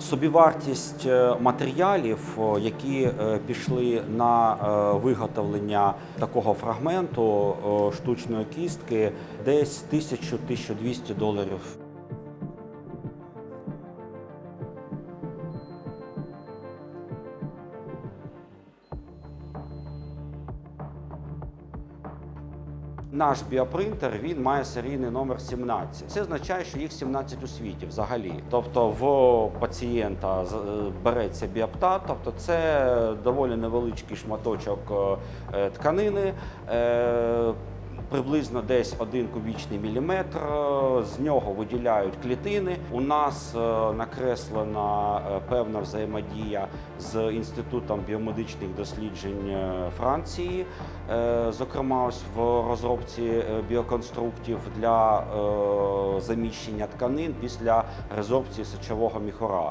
Собівартість е, матеріалів, які е, пішли на е, виготовлення такого фрагменту штучної кістки, десь 1000-1200 доларів. Наш біопринтер він має серійний номер 17. Це означає, що їх 17 у світі взагалі. Тобто в пацієнта е, береться біоптат, тобто це доволі невеличкий шматочок е, тканини. Приблизно десь один кубічний міліметр. З нього виділяють клітини. У нас е, накреслена е, певна взаємодія з інститутом біомедичних досліджень е, Франції, зокрема, ось в розробці біоконструктів для заміщення тканин після резорбції сечового міхура.